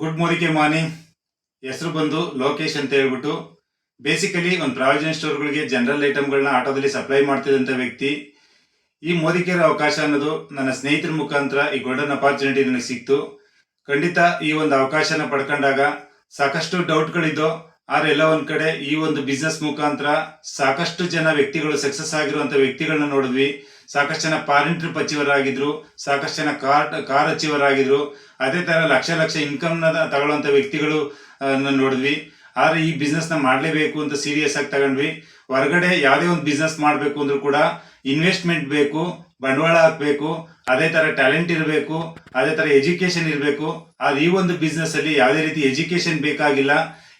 Good morning ಮಾನಿ ಹೆಸರು ಬಂದು ಲೋಕೇಶ್ ಅಂತ ಹೇಳ್ಬಿಟ್ಟು. ಬೇಸಿಕಲಿ ಒಂದು ಪ್ರಾವಿಜನ್ ಸ್ಟೋರ್ಗಳಿಗೆ ಜನರಲ್ ಐಟಮ್ಗಳನ್ನ ಆಟೋದಲ್ಲಿ ಸಪ್ಲೈ ಮಾಡ್ತಿದ್ದಂಥ ವ್ಯಕ್ತಿ. ಈ ಮೋದಿಕೆಯರ ಅವಕಾಶ ಅನ್ನೋದು ನನ್ನ ಸ್ನೇಹಿತರ ಮುಖಾಂತರ ಈ ಗೋಲ್ಡನ್ ಅಪಾರ್ಚುನಿಟಿ ನನಗೆ ಸಿಕ್ತು. ಖಂಡಿತ ಈ ಒಂದು ಅವಕಾಶನ ಪಡ್ಕೊಂಡಾಗ ಸಾಕಷ್ಟು ಡೌಟ್ಗಳಿದ್ದು ಆದ್ರೆ ಎಲ್ಲ ಒಂದು ಕಡೆ ಈ ಒಂದು ಬಿಸ್ನೆಸ್ ಮುಖಾಂತರ ಸಾಕಷ್ಟು ಜನ ವ್ಯಕ್ತಿಗಳು ಸಕ್ಸಸ್ ಆಗಿರುವಂಥ ವ್ಯಕ್ತಿಗಳನ್ನ ನೋಡಿದ್ವಿ. ಸಾಕಷ್ಟು ಜನ ಫಾರಿನ್ ಟ್ರಿಪ್ ಅಚೀವರ್ ಆಗಿದ್ರು ಸಾಕಷ್ಟು ಜನ ಕಾರ್ ಕಾರ್ ಹಚ್ಚಿವರಾಗಿದ್ರು ಅದೇ ತರ ಲಕ್ಷ ಲಕ್ಷ ಇನ್ಕಮ್ನ ತಗೊಳ್ಳುವಂತ ವ್ಯಕ್ತಿಗಳು ನೋಡಿದ್ವಿ. ಆದ್ರೆ ಈ ಬಿಸ್ನೆಸ್ನ ಮಾಡ್ಲೇಬೇಕು ಅಂತ ಸೀರಿಯಸ್ ಆಗಿ ತಗೊಂಡ್ವಿ. ಹೊರಗಡೆ ಯಾವುದೇ ಒಂದು ಬಿಸ್ನೆಸ್ ಮಾಡಬೇಕು ಅಂದ್ರೂ ಕೂಡ ಇನ್ವೆಸ್ಟ್ಮೆಂಟ್ ಬೇಕು, ಬಂಡವಾಳ ಹಾಕಬೇಕು, ಅದೇ ತರ ಟ್ಯಾಲೆಂಟ್ ಇರಬೇಕು, ಅದೇ ತರ ಎಜುಕೇಶನ್ ಇರಬೇಕು. ಆದ್ರೆ ಈ ಒಂದು ಬಿಸ್ನೆಸ್ಸಲ್ಲಿ ಯಾವುದೇ ರೀತಿ ಎಜುಕೇಶನ್ ಬೇಕಾಗಿಲ್ಲ,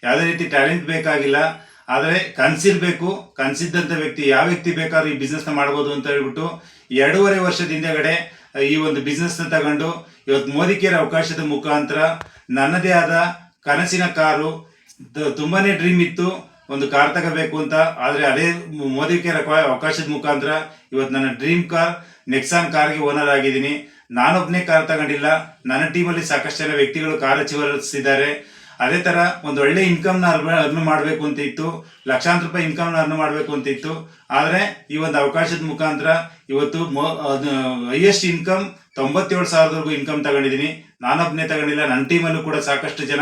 ಯಾವುದೇ ರೀತಿ ಟ್ಯಾಲೆಂಟ್ ಬೇಕಾಗಿಲ್ಲ. ಆದ್ರೆ ಕನ್ಸಿರ್ಬೇಕು ಕನ್ಸಿದ್ದಂತ ವ್ಯಕ್ತಿ ಯಾವ ವ್ಯಕ್ತಿ ಬೇಕಾದ್ರೂ ಈ ಬಿಸ್ನೆಸ್ನ ಮಾಡ್ಬೋದು ಅಂತ ಹೇಳ್ಬಿಟ್ಟು ಎರಡೂವರೆ ವರ್ಷದ ಹಿಂದೆಗಡೆ ಈ ಒಂದು ಬಿಸ್ನೆಸ್ನ ತಗೊಂಡು ಇವತ್ತು ಮೋದಿಕೆಯರ ಅವಕಾಶದ ಮುಖಾಂತರ ನನ್ನದೇ ಆದ ಕನಸಿನ ಕಾರು ತುಂಬಾನೇ ಡ್ರೀಮ್ ಇತ್ತು, ಒಂದು ಕಾರ್ ತಗೋಬೇಕು ಅಂತ. ಆದರೆ ಅದೇ ಮೋದಿಕೆಯರ ಅವಕಾಶದ ಮುಖಾಂತರ ಇವತ್ತು ನನ್ನ ಡ್ರೀಮ್ ಕಾರ್ ನೆಕ್ಸಾನ್ ಕಾರ್ಗೆ ಓನರ್ ಆಗಿದ್ದೀನಿ. ನಾನೊಬ್ನೇ ಕಾರ್ ತಗೊಂಡಿಲ್ಲ. ನನ್ನ ಟೀಮಲ್ಲಿ ಸಾಕಷ್ಟು ಜನ ವ್ಯಕ್ತಿಗಳು ಕಾರ್ ಅಚೀವರ್ಸ್ ಇದ್ದಾರೆ ಅದೇ ತರ ಒಂದು ಒಳ್ಳೆ ಇನ್ಕಮ್ನ ಅರ್ನ್ ಮಾಡಬೇಕು ಅಂತ ಇತ್ತು, ಲಕ್ಷಾಂತರ ರೂಪಾಯಿ ಇನ್ಕಮ್ನ ಅರ್ನ್ ಮಾಡಬೇಕು ಅಂತ ಇತ್ತು. ಆದ್ರೆ ಈ ಒಂದು ಅವಕಾಶದ ಮುಖಾಂತರ ಇವತ್ತು ಹೈಯೆಸ್ಟ್ ಇನ್ಕಮ್ ತೊಂಬತ್ತೇಳು ಸಾವಿರದವರೆಗೂ ಇನ್ಕಮ್ ತಗೊಂಡಿದ್ದೀನಿ. ನಾನೊಬ್ನೇ ತಗೊಂಡಿಲ್ಲ ನನ್ನ ಟೀಮಲ್ಲೂ ಕೂಡ ಸಾಕಷ್ಟು ಜನ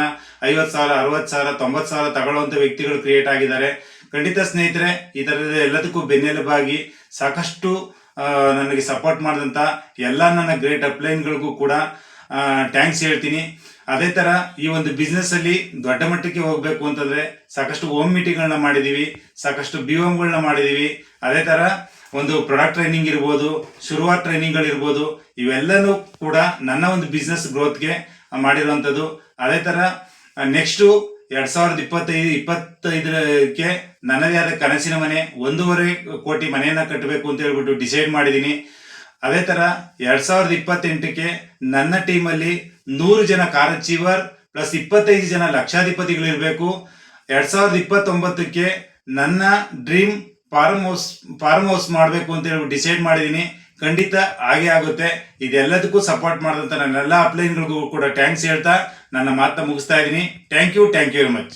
ಐವತ್ತು ಸಾವಿರ, ಅರವತ್ತು ಸಾವಿರ, ತೊಂಬತ್ತು ಸಾವಿರ ತಗೊಳ್ಳುವಂಥ ವ್ಯಕ್ತಿಗಳು ಕ್ರಿಯೇಟ್ ಆಗಿದ್ದಾರೆ. ಖಂಡಿತ ಸ್ನೇಹಿತರೆ, ಈ ತರದ ಎಲ್ಲದಕ್ಕೂ ಬೆನ್ನೆಲುಬಾಗಿ ಸಾಕಷ್ಟು ನನಗೆ ಸಪೋರ್ಟ್ ಮಾಡಿದಂತ ಎಲ್ಲ ನನ್ನ ಗ್ರೇಟ್ ಅಪ್ಲೈನ್ಗಳಿಗೂ ಕೂಡ ಟ್ಯಾಂಕ್ಸ್ ಹೇಳ್ತೀನಿ. ಅದೇ ತರ ಈ ಒಂದು ಬಿಸ್ನೆಸ್ ಅಲ್ಲಿ ದೊಡ್ಡ ಮಟ್ಟಕ್ಕೆ ಹೋಗ್ಬೇಕು ಅಂತಂದ್ರೆ ಸಾಕಷ್ಟು ಹೋಮ್ ಮೀಟಿಂಗ್ಗಳನ್ನ ಮಾಡಿದೀವಿ, ಸಾಕಷ್ಟು ಬಿ ಗಳನ್ನ ಮಾಡಿದೀವಿ. ಅದೇ ತರ ಒಂದು ಪ್ರೊಡಕ್ಟ್ ಟ್ರೈನಿಂಗ್ ಇರ್ಬೋದು, ಶುರುವಾತ್ ಟ್ರೈನಿಂಗ್ಗಳಿರ್ಬೋದು ಇವೆಲ್ಲವೂ ಕೂಡ ನನ್ನ ಒಂದು ಬಿಸ್ನೆಸ್ ಗ್ರೋತ್ಗೆ ಮಾಡಿರುವಂಥದ್ದು. ಅದೇ ತರ ನೆಕ್ಸ್ಟು ಎರಡು ಸಾವಿರದ ಇಪ್ಪತ್ತೈದು, ಇಪ್ಪತ್ತೈದಕ್ಕೆ ನನ್ನದೇ ಆದ ಕನಸಿನ ಮನೆ, ಒಂದೂವರೆ ಕೋಟಿ ಮನೆಯನ್ನ ಕಟ್ಟಬೇಕು ಅಂತ ಹೇಳ್ಬಿಟ್ಟು ಡಿಸೈಡ್ ಮಾಡಿದ್ದೀನಿ ಅದೇ ತರ ಎರಡ್ ಸಾವಿರದ ಇಪ್ಪತ್ತೆಂಟಕ್ಕೆ ನನ್ನ ಟೀಮಲ್ಲಿ ನೂರು ಜನ ಕಾರ್ ಅಚೀವರ್ ಪ್ಲಸ್ ಇಪ್ಪತ್ತೈದು ಜನ ಲಕ್ಷಾಧಿಪತಿಗಳು ಇರಬೇಕು. ಎರಡ್ ಸಾವಿರದ ಇಪ್ಪತ್ತೊಂಬತ್ತಕ್ಕೆ ನನ್ನ dream farmhouse farmhouse ಮಾಡಬೇಕು ಅಂತ ಹೇಳಿ ಡಿಸೈಡ್ ಮಾಡಿದ್ದೀನಿ. ಖಂಡಿತ ಹಾಗೆ ಆಗುತ್ತೆ. ಇದೆಲ್ಲದಕ್ಕೂ ಸಪೋರ್ಟ್ ಮಾಡಿದಂತ ನನ್ನೆಲ್ಲ ಅಪ್ಲೈನ್ಗಳಿಗೂ ಕೂಡ ಥ್ಯಾಂಕ್ಸ್ ಹೇಳ್ತಾ ನನ್ನ ಮಾತನ್ನ ಮುಗಿಸ್ತಾ ಇದ್ದೀನಿ. Thank you thank you very much.